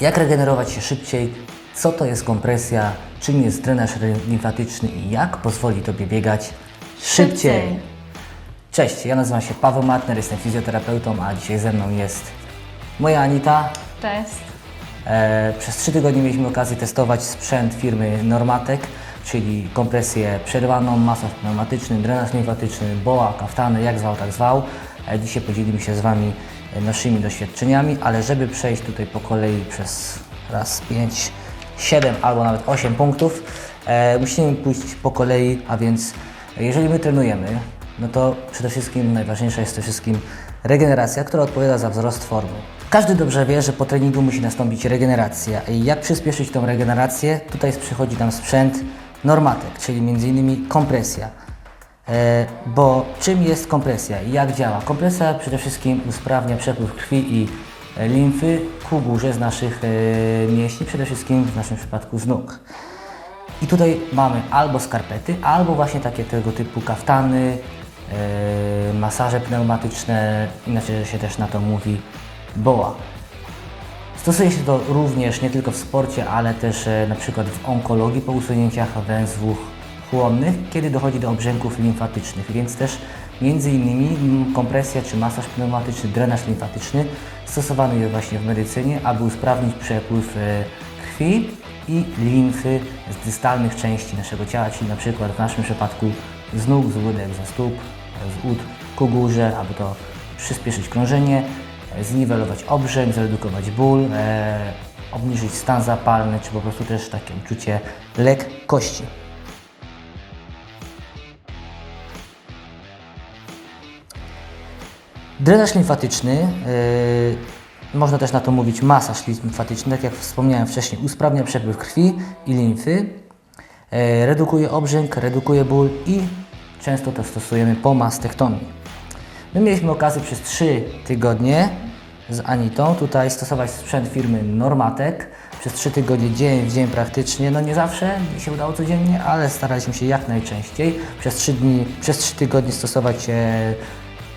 Jak regenerować się szybciej? Co to jest kompresja? Czym jest drenaż limfatyczny i jak pozwoli Tobie biegać szybciej? Szybciej. Cześć, ja nazywam się Paweł Matner, jestem fizjoterapeutą, a dzisiaj ze mną jest moja Anita. Cześć. E, przez trzy tygodnie mieliśmy okazję testować sprzęt firmy Normatek, czyli kompresję przerwaną, masaż pneumatyczny, drenaż limfatyczny, boa, kaftany, jak zwał, tak zwał. E, dzisiaj podzielimy się z Wami naszymi doświadczeniami, ale żeby przejść tutaj po kolei przez raz, pięć, siedem albo nawet osiem punktów, e, musimy pójść po kolei, a więc jeżeli my trenujemy, no to przede wszystkim najważniejsza jest przede wszystkim regeneracja, która odpowiada za wzrost formy. Każdy dobrze wie, że po treningu musi nastąpić regeneracja. I jak przyspieszyć tą regenerację? Tutaj przychodzi nam sprzęt Normatek, czyli m.in. kompresja. E, bo czym jest kompresja i jak działa? Kompresja przede wszystkim usprawnia przepływ krwi i e, limfy ku górze z naszych e, mięśni, przede wszystkim w naszym przypadku z nóg. I tutaj mamy albo skarpety, albo właśnie takie tego typu kaftany, masaże pneumatyczne, inaczej się też na to mówi boa. Stosuje się to również nie tylko w sporcie, ale też na przykład w onkologii po usunięciach węzłów chłonnych, kiedy dochodzi do obrzęków limfatycznych, więc też między innymi kompresja czy masaż pneumatyczny, drenaż limfatyczny stosowany jest właśnie w medycynie, aby usprawnić przepływ e, krwi i limfy z dystalnych części naszego ciała, czyli na przykład w naszym przypadku z nóg, z łydek, ze stóp, z ud ku górze, aby to przyspieszyć krążenie, zniwelować obrzęk, zredukować ból, e, obniżyć stan zapalny, czy po prostu też takie uczucie lekkości. Drenaż limfatyczny, yy, można też na to mówić masaż limfatyczny, tak jak wspomniałem wcześniej, usprawnia przepływ krwi i limfy, yy, redukuje obrzęk, redukuje ból i często to stosujemy po mastektomii. My mieliśmy okazję przez 3 tygodnie z Anitą tutaj stosować sprzęt firmy Normatek przez 3 tygodnie dzień w dzień praktycznie. No nie zawsze się udało codziennie, ale staraliśmy się jak najczęściej. Przez 3 dni, przez 3 tygodnie stosować e,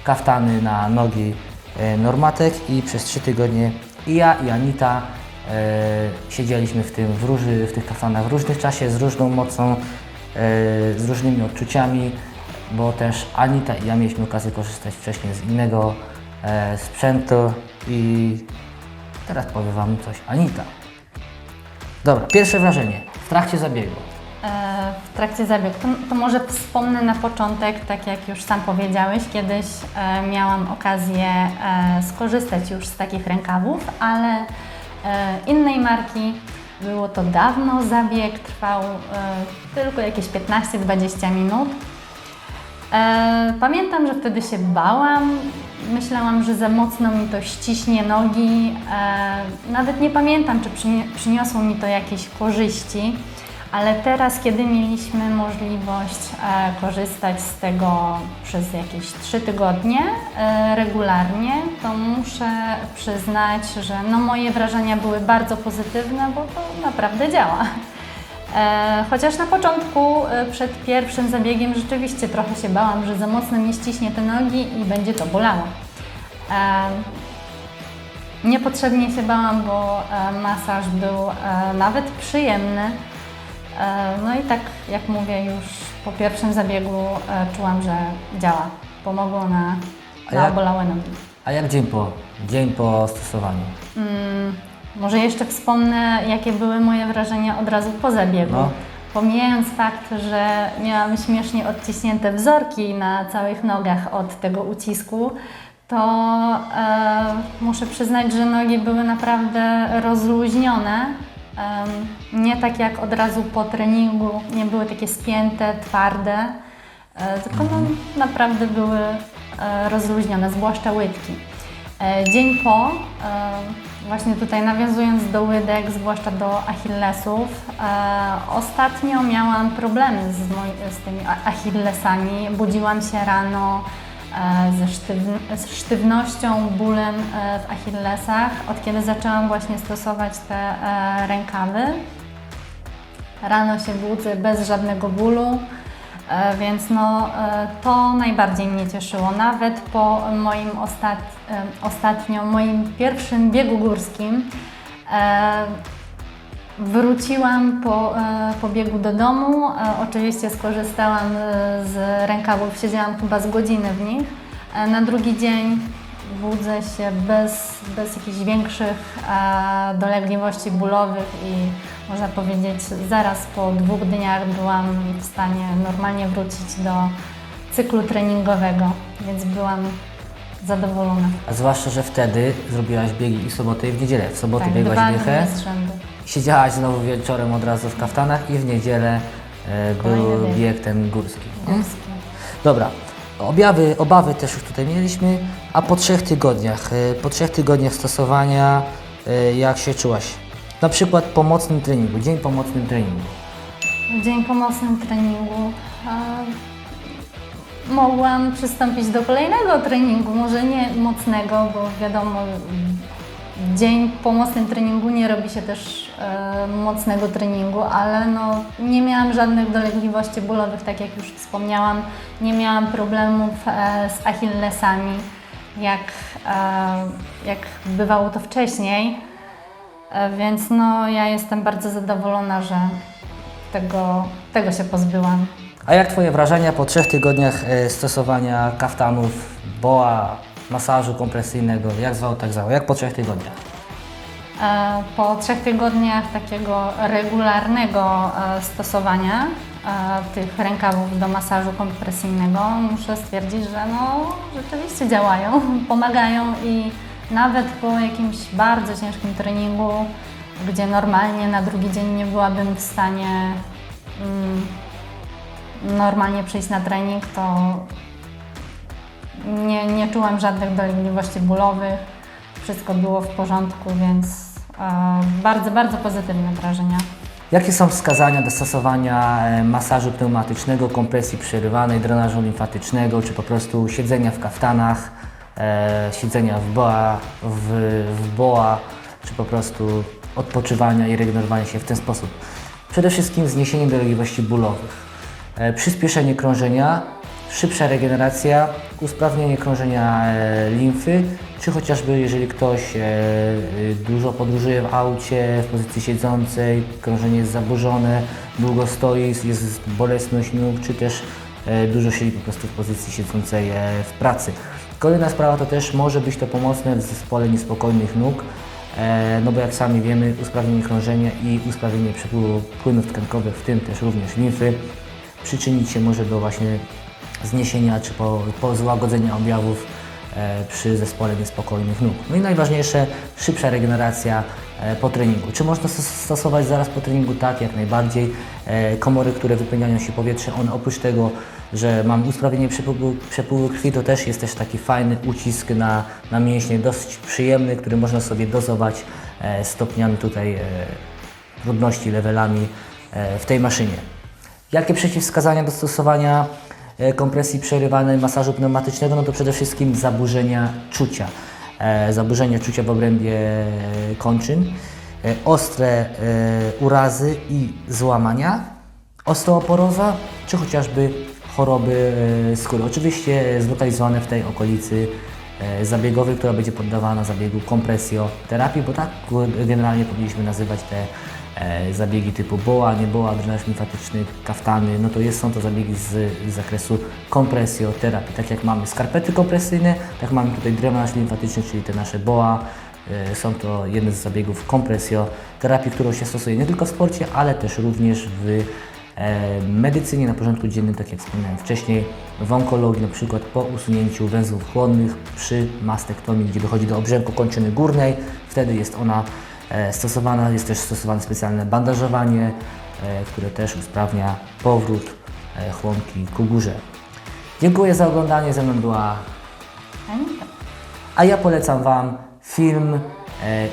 kaftany na nogi e, Normatek i przez 3 tygodnie i ja i Anita e, siedzieliśmy w, tym, w, róży, w tych kaftanach w różnych czasie, z różną mocą, e, z różnymi odczuciami, bo też Anita i ja mieliśmy okazję korzystać wcześniej z innego sprzętu i teraz powiem Wam coś Anita. Dobra, pierwsze wrażenie w trakcie zabiegu. E, W trakcie zabiegu, to, to może wspomnę na początek, tak jak już sam powiedziałeś, kiedyś e, miałam okazję e, skorzystać już z takich rękawów, ale innej marki. Było to dawno, zabieg trwał tylko jakieś 15-20 minut. Pamiętam, że wtedy się bałam. Myślałam, że za mocno mi to ściśnie nogi. Nawet nie pamiętam, czy przyniosło mi to jakieś korzyści, ale teraz, kiedy mieliśmy możliwość e, korzystać z tego przez jakieś 3 tygodnie e, regularnie, to muszę przyznać, że no, moje wrażenia były bardzo pozytywne, bo to naprawdę działa. E, Chociaż na początku, przed pierwszym zabiegiem, rzeczywiście trochę się bałam, że za mocno mi ściśnie te nogi i będzie to bolało. Niepotrzebnie się bałam, bo masaż był nawet przyjemny. E, No i tak jak mówię, już po pierwszym zabiegu e, czułam, że działa. Pomogło na, na jak- obolałe nogi. A jak dzień po, dzień po stosowaniu? Mm, może jeszcze wspomnę, jakie były moje wrażenia od razu po zabiegu. No. Pomijając fakt, że miałam śmiesznie odciśnięte wzorki na całych nogach od tego ucisku, to e, muszę przyznać, że nogi były naprawdę rozluźnione. Nie tak jak od razu po treningu, nie były takie spięte, twarde, e, tylko no, naprawdę były e, rozluźnione, zwłaszcza łydki. E, Dzień po, właśnie tutaj nawiązując do łydek, zwłaszcza do achillesów, ostatnio miałam problemy z, z tymi achillesami. Budziłam się rano ze sztywn- z sztywnością, bólem e, w achillesach, od kiedy zaczęłam właśnie stosować te e, rękawy. Rano się budzę bez żadnego bólu, e, więc no, e, to najbardziej mnie cieszyło. Nawet po moim ostat, e, ostatnio, moim pierwszym biegu górskim, E, Wróciłam po, e, po biegu do domu. E, Oczywiście skorzystałam e, z rękawów, siedziałam chyba z godziny w nich. Na drugi dzień budzę się bez, bez jakichś większych dolegliwości bólowych i można powiedzieć zaraz po dwóch dniach byłam w stanie normalnie wrócić do cyklu treningowego, więc byłam zadowolona. A zwłaszcza, że wtedy zrobiłaś biegi i w sobotę i w niedzielę. W sobotę Tak, biegłaś dychę. Siedziałaś znowu wieczorem od razu w kaftanach i w niedzielę e, Kolejny był bieg. bieg ten górski. Górski. Dobra, objawy, obawy też już tutaj mieliśmy, a po trzech tygodniach, e, po trzech tygodniach stosowania, e, jak się czułaś? Na przykład po mocnym treningu, dzień po mocnym treningu. Dzień po mocnym treningu e, mogłam przystąpić do kolejnego treningu, może nie mocnego, bo wiadomo, dzień po mocnym treningu nie robi się też mocnego treningu, ale no, nie miałam żadnych dolegliwości bólowych, tak jak już wspomniałam. Nie miałam problemów e, z achillesami, jak, e, jak bywało to wcześniej. E, Więc no, ja jestem bardzo zadowolona, że tego, tego się pozbyłam. A jak Twoje wrażenia po trzech tygodniach e, stosowania kaftanów, boa, masażu kompresyjnego, jak zwał, tak zwał, jak po trzech tygodniach? E, Po trzech tygodniach takiego regularnego e, stosowania e, tych rękawów do masażu kompresyjnego muszę stwierdzić, że no, rzeczywiście działają, pomagają i nawet po jakimś bardzo ciężkim treningu, gdzie normalnie na drugi dzień nie byłabym w stanie mm, normalnie przyjść na trening, to nie, nie czułam żadnych dolegliwości bólowych. Wszystko było w porządku, więc bardzo, bardzo pozytywne wrażenia. Jakie są wskazania do stosowania e, masażu pneumatycznego, kompresji przerywanej, drenażu limfatycznego, czy po prostu siedzenia w kaftanach, e, siedzenia w boa, w, w boa, czy po prostu odpoczywania i regenerowania się w ten sposób? Przede wszystkim zniesienie dolegliwości bólowych, e, przyspieszenie krążenia, szybsza regeneracja, usprawnienie krążenia e, limfy, czy chociażby jeżeli ktoś e, e, dużo podróżuje w aucie, w pozycji siedzącej, krążenie jest zaburzone, długo stoi, jest bolesność nóg, czy też dużo siedzi po prostu w pozycji siedzącej w pracy. Kolejna sprawa to też może być to pomocne w zespole niespokojnych nóg, no bo jak sami wiemy, usprawnienie krążenia i usprawnienie przepływu płynów tkankowych, w tym też również limfy, przyczynić się może do właśnie zniesienia czy po, po złagodzenia objawów e, przy zespole niespokojnych nóg. No i najważniejsze, szybsza regeneracja e, po treningu. Czy można stos- stosować zaraz po treningu? Tak, jak najbardziej. E, komory, które wypełniają się powietrze, one oprócz tego, że mamy usprawnienie przepływu, przepływu krwi, to też jest też taki fajny ucisk na, na mięśnie, dosyć przyjemny, który można sobie dozować stopniami tutaj trudności, levelami w tej maszynie. Jakie przeciwwskazania do stosowania kompresji przerywanej masażu pneumatycznego? No to przede wszystkim zaburzenia czucia. E, zaburzenia czucia w obrębie e, kończyn, e, ostre e, urazy i złamania, osteoporoza, czy chociażby choroby e, skóry. Oczywiście zlokalizowane w tej okolicy e, zabiegowej, która będzie poddawana zabiegu kompresjoterapii, bo tak generalnie powinniśmy nazywać te e, zabiegi typu boa, nie boa, drenaż limfatyczny, kaftany, no to jest, są to zabiegi z, z zakresu kompresjoterapii. Tak jak mamy skarpety kompresyjne, tak mamy tutaj drenaż limfatyczny, czyli te nasze boa. E, Są to jedne z zabiegów kompresjoterapii, którą się stosuje nie tylko w sporcie, ale też również w e, medycynie na porządku dziennym, tak jak wspomniałem wcześniej, w onkologii, na przykład po usunięciu węzłów chłonnych przy mastektomii, gdzie dochodzi do obrzęku kończyny górnej, wtedy jest ona e, stosowana, jest też stosowane specjalne bandażowanie, e, które też usprawnia powrót e, chłonki ku górze. Dziękuję za oglądanie, ze mną była Anita. a ja polecam Wam film e,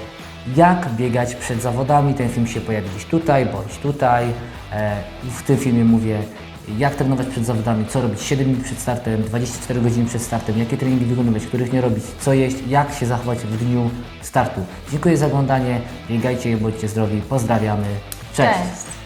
Jak biegać przed zawodami. Ten film się pojawi gdzieś tutaj bądź tutaj. E, w tym filmie mówię, jak trenować przed zawodami, co robić 7 minut przed startem, 24 godziny przed startem, jakie treningi wykonywać, których nie robić, co jeść, jak się zachować w dniu startu. Dziękuję za oglądanie, biegajcie i bądźcie zdrowi. Pozdrawiamy. Cześć. Cześć.